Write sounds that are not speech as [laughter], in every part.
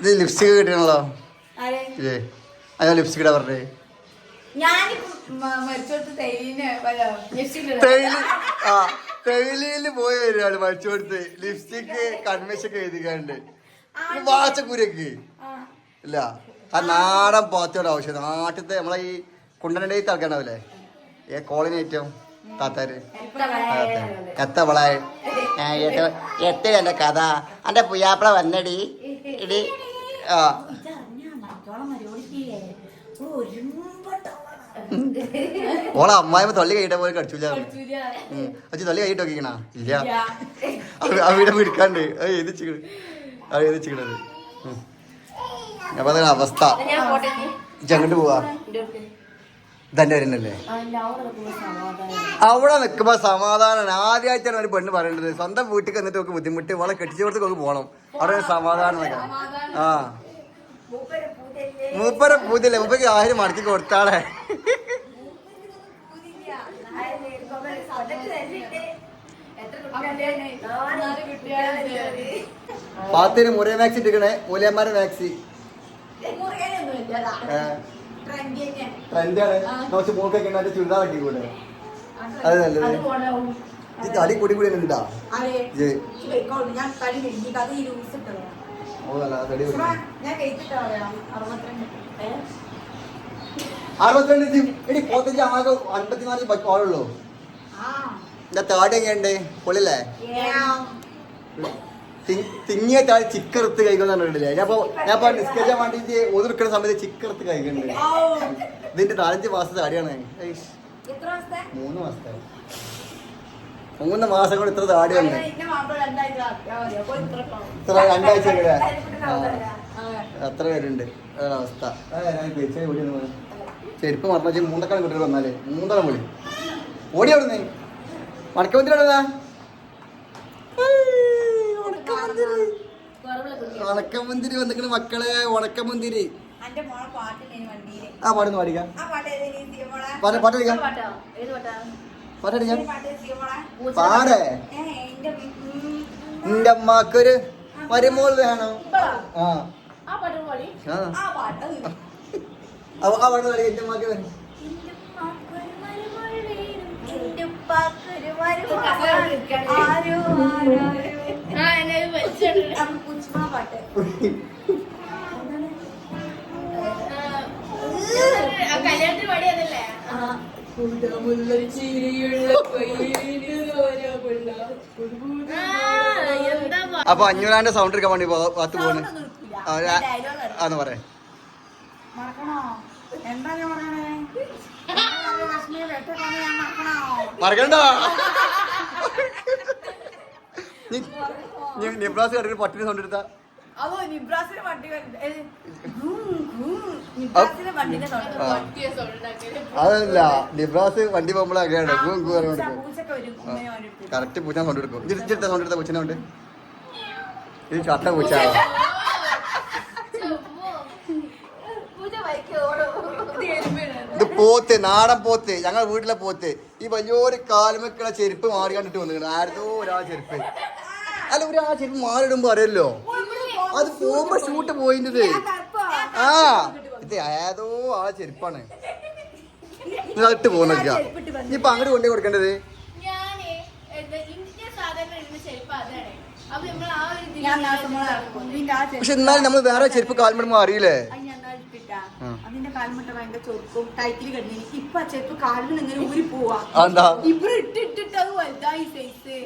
ഇത് ലിപ്സ്റ്റിക് കിട്ടണല്ലോ ഇല്ലേ അയ്യോ ലിപ്സ്റ്റിക് ഇടാ പറഞ്ഞേ. തേയില ആ തേയിലയിൽ പോയി വരികയാണ് മരിച്ചു കൊടുത്ത് ലിപ്സ്റ്റിക് കൺവെൻഷൊക്കെ എഴുതിക്കാണ്ട്. വാച്ചക്കൂരക്ക്. ഇല്ല. ആ നാടൻ പാത്തയുടെ ആവശ്യം നാട്ടിലത്തെ നമ്മളെ ഈ കുണ്ടനടേ ആൾക്കാണ്ടാവില്ലേ ഏ കോളനി ഏറ്റവും താത്താര്. എത്തവളെ എത്തി എന്റെ കഥ? എന്റെ പുയ്യാപ്പിള വന്നടി. ഇടി ആ. ഓളെ അമ്മായിമ്മ തള്ളി കഴിയിട്ട പോലെ കടിച്ചില്ല അച്ഛൻ തള്ളി കഴിയിട്ട് നോക്കിക്കണ? ഇല്ല. അവ- അവിടെ പിടിക്കാണ്ട്. അത് എഴുതിച്ചിക്കണത് അപ്പൊ അതാണ് അവസ്ഥ. ഇജ്ജ് പോവാ. ഇതന്നെ വരുന്നല്ലേ അവിടെ നിൽക്കുമ്പോ സമാധാനം. ആദ്യമായിട്ടാണ് ഒരു പെണ്ണ് പറയേണ്ടത്. സ്വന്തം വീട്ടിൽ വന്നിട്ട് നോക്ക് ബുദ്ധിമുട്ട്. അവളെ കെട്ടിച്ചോടത്ത് നോക്ക് പോകണം അവിടെ ഒരു സമാധാനം എന്നൊക്കെ. ആ. മൂപ്പര പൂതില്ലേ മൂപ്പക്ക് ആയിരം മടക്കി കൊടുത്താളെ. പാത്തിന് മുറിയ മാക്സി ഇട്ടിക്കണേ മൂലയന്മാരെ മാക്സി. ട്രെൻഡാണ് നോച്ച് മൂക്കൊക്കെ ഇങ്ങനെ ചുരിദാർ ആക്കി കൂടെ അത് നല്ലത്. തടി കൂടി ഉണ്ടാ ഓ നല്ല തടി അറുപത്തിരണ്ട്. പോത്തഞ്ച് ആകെ അൻപത്തിനാല് താടി എങ്ങനെയുണ്ട്. തി- തിങ്ങിയ താഴെ ചിക്കറുത്ത് കഴിക്കുന്നില്ലേ ഞാൻ ഇപ്പൊ ഞാൻ ഇപ്പൊ നിസ്കരിക്കാൻ വേണ്ടിട്ട് ഒതുക്കുന്ന സമയത്ത് ചിക്കറുത്ത് കഴിക്കുന്നുണ്ട് ഇതിന്റെ നാലഞ്ച് മാസത്തെ താടിയാണ്. മൂന്ന് മാസത്തെ. മൂന്ന് മാസം കൊണ്ട് ഇത്ര താടി ഉണ്ട് എന്റെ മാപ്പിള രണ്ടാഴ്ച ആക്കിയാ മതി. ഇത്ര രണ്ടാഴ്ച. അത്ര പേരുണ്ട്? അവസ്ഥ. ഞാൻ. ചെരുപ്പ് മറന്നു മൂന്നക്കാലം കുട്ടികൾ വന്നാലേ. മൂന്നര വിളി. ഓടി അവിടുന്ന്. മടക്കമന്തിരടാ ഉണക്കമന്തിരി വന്നിക്കണ മക്കളെ ഉണക്കമന്തിരി. ആ പാടുന്നു പാടിക്കാം. ആ പാട്ട്? പാട്ടടിക്കാം ഏത് പാട്ട്? സിയമോളെ? പാടേ. ഏ, എന്റെ അമ്മക്കൊരു മരുമോൾ വേണം. ആ. ആ പാട്ട് പാടി. ആ. ആ പാട്ട് അവ ആ പാട്ട് പാടി എന്റെ അമ്മയ്ക്ക് വേണം. ആരോ. പാട്ട്. കല്യാണത്തിന് പടിയതല്ലേ ആ. എന്താ അപ്പൊ അഞ്ഞൂറാന്റെ സൗണ്ട് എടുക്കാൻ വേണ്ടി പോ- പത്ത് പോണ്. ആന്ന് പറയാ. മറക്കണോ [laughs] എന്താ ഞാൻ പറയണേ ലക്ഷ്മി വെട്ടക്കാണ് ഞാൻ മറക്കണോ മറക്കണ്ട നിബ്രാസ് കണ്ടിട്ട് പട്ടിന് സൗണ്ട് എടുത്താ? അതല്ല നിബ്രാസ് വണ്ടി പോകുമ്പോൾ അങ്ങനെയാണ്. കറക്റ്റ് പൂച്ച സൗണ്ട് എടുക്കും. ഇച്ചിട്ട് സൗണ്ട് എടുത്ത പൂച്ചനെ കൊണ്ട്? ഇത് ചത്ത പൂച്ച. ഇത് പോത്ത് നാടൻ പോത്ത്. ഞങ്ങളെ വീട്ടിലെ പോത്ത്. ഈ വലിയൊരു കാലുമൊക്കെ ചെരുപ്പ് മാറി കണ്ടിട്ട് വന്നിട്ടുണ്ട് ആരതോ ഒരാ ചെരുപ്പ്. അല്ല ഒരു ആ ചെരുപ്പ് മാറിടുമ്പോ അറിയല്ലോ? അത് പോകുമ്പോ ഷൂട്ട് പോയിന്റത് ആ ഇത് ഏതോ ആ ചെരുപ്പാണ്. ഇട്ട് പോകുന്നൊക്കെ ഇപ്പൊ അങ്ങോട്ട് കൊണ്ടേ കൊടുക്കേണ്ടത്? പക്ഷെ എന്നാലും നമ്മൾ വേറെ ചെരുപ്പ് കാൽമടുമ്പോ അറിയില്ലേ. അതിന്റെ കാൽമുട്ട ഭയങ്കര ചൊറുക്കും ടൈറ്റിൽ കിടന്നു ഇപ്പൊ ആ ചെരുപ്പ് കാലിൽ ഇങ്ങനെ ഊരി പോവാ. ഇവർ ഇട്ടിട്ടിട്ട് അത് വലുതായി സൈസ്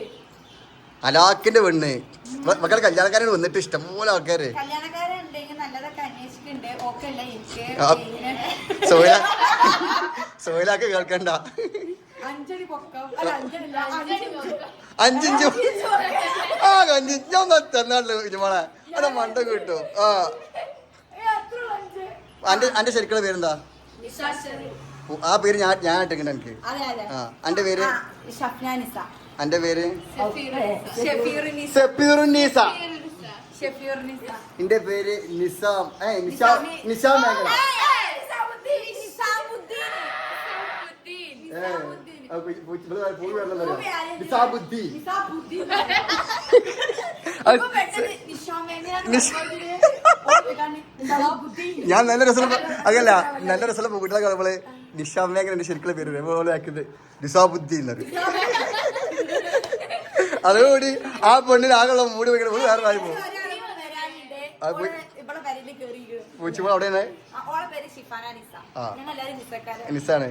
അലാക്കിന്റെ പെണ്ണ്. മക്കളെ കല്യാണക്കാരൻ വന്നിട്ട് ഇഷ്ടംപോലെ ആൾക്കാര്. കല്യാണക്കാരൻ ഉണ്ടെങ്കിൽ നല്ലതൊക്കെ അന്വേഷിക്കുന്നുണ്ട് ഓക്കെ അല്ല? എനിക്ക് ആ. സോയില. സോയിലാക്ക് കേൾക്കണ്ട. അഞ്ചഞ്ചു ആ അഞ്ചിഞ്ചു തന്നാൾ ഇരുമാളെ അത് മണ്ട കിട്ടും. ആ. അന്റെ അന്റെ ശരിക്കുള്ള പേരെന്താ? ആ പേര് ഞാൻ ഞാൻ ഇട്ടിട്ടുണ്ട് എനിക്ക്. അതെ അതെ. ആ അന്റെ പേര്? ഷഫ്നാനിസ അന്റെ പേര്? ഷെഫീറിനിസ എന്റെ പേര് നിസാം. ഏ നിസാം നിസാം. ഓ, ഞാൻ നല്ല രസം അതല്ല നല്ല രസമുള്ള പെൺകുട്ടികളെ നമ്മൾ നിഷാമേഖല എന്റെ ശരിക്കുള്ള പേര് ആക്കുന്നത് നിസാബുദ്ധി എന്നത് അതോടുകൂടി ആ പെണ്ണിന് ആകെയുള്ള മൂടി വെക്കണം ഒരു വേറെ ആയി പോകും എല്ലാരും നിസക്കാരാണ് നിസാണ്.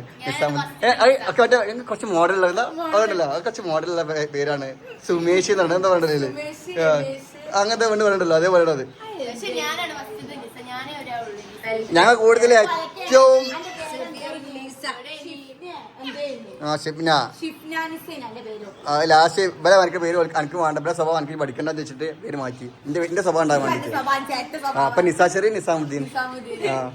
ഒക്കെ മറ്റേ കുറച്ച് മോഡലുള്ള അതുകൊണ്ടല്ലോ കുറച്ച് മോഡലുള്ള പേരാണ്. സുമേഷ് എന്നാണ് എന്താ പറയണ്ടത് അങ്ങനത്തെ പെണ്ണ് പറയണ്ടല്ലോ അതേ പറയണത് ഞങ്ങൾ കൂടുതൽ ഏറ്റവും ആ ഷിപ്ന ലാസ്റ്റ് ഇവരെ എനിക്ക് പേര് എനിക്ക് വേണ്ട ഇവരെ സ്വഭാവം എനിക്ക് പഠിക്കണ്ടെന്ന് വെച്ചിട്ട് പേര് മാറ്റി. എന്റെ എന്റെ സ്വഭാവം ഉണ്ടാകാൻ വേണ്ടിട്ട്. അപ്പൊ നിസാശറി നിസാമുദ്ദീൻ. ആ.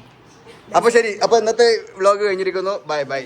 അപ്പൊ ശരി അപ്പൊ ഇന്നത്തെ വ്ലോഗ് കഴിഞ്ഞിരിക്കുന്നു. Bye bye.